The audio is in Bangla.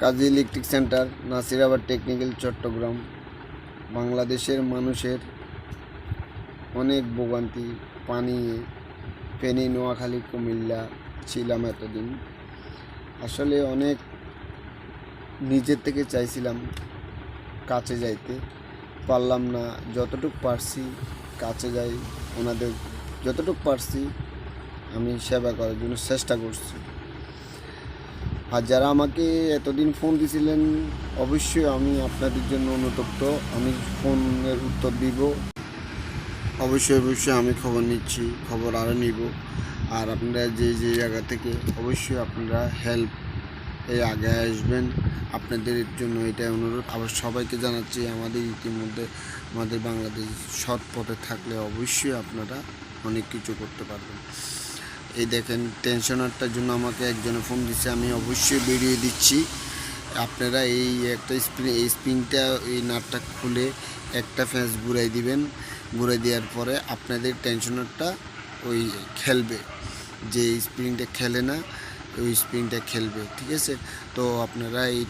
Kazi electric centre, Nasirabad technical, Chattogram. বাংলাদেশের মানুষের অনেক ভোগান্তি, পানি, ফেনী, নোয়াখালী, কুমিল্লা ছিলাম এতদিন। আসলে অনেক নিজের থেকে চাইছিলাম কাছে যাইতে। পারলাম না, যতটুক পারছি কাছে যাই, ওনাদের যতটুক পারছি আমি সেবা করার জন্য চেষ্টা করছি। আর যারা আমাকে এতদিন ফোন দিছিলেন, অবশ্যই আমি আপনাদের জন্য অনুতপ্ত। আমি ফোনের উত্তর দিব। অবশ্যই অবশ্যই আমি খবর নিচ্ছি, খবর আরও নিব। আর আপনারা যে যে জায়গা থেকে, অবশ্যই আপনারা হেল্প এই আগে আসবেন। আপনাদের জন্য এটাই অনুরোধ। আবার সবাইকে জানাচ্ছি, আমাদের ইতিমধ্যে আমাদের বাংলাদেশ সৎ পথে থাকলে অবশ্যই আপনারা অনেক কিছু করতে পারবেন। এই দেখেন টেনশনারটার জন্য আমাকে একজনে ফোন দিচ্ছে আমি অবশ্যই বেরিয়ে দিচ্ছি। আপনারা এই একটা স্প্রিং এই স্প্রিংটা এই নাটটা খুলে একটা ফ্যাঁস ঘুরাই দিবেন। ঘুরাই দেওয়ার পরে আপনাদের টেনশনারটা ওই খেলবে। যে স্প্রিংটা খেলে না, ওই স্প্রিংটা খেলবে, ঠিক আছে? তো আপনারা এই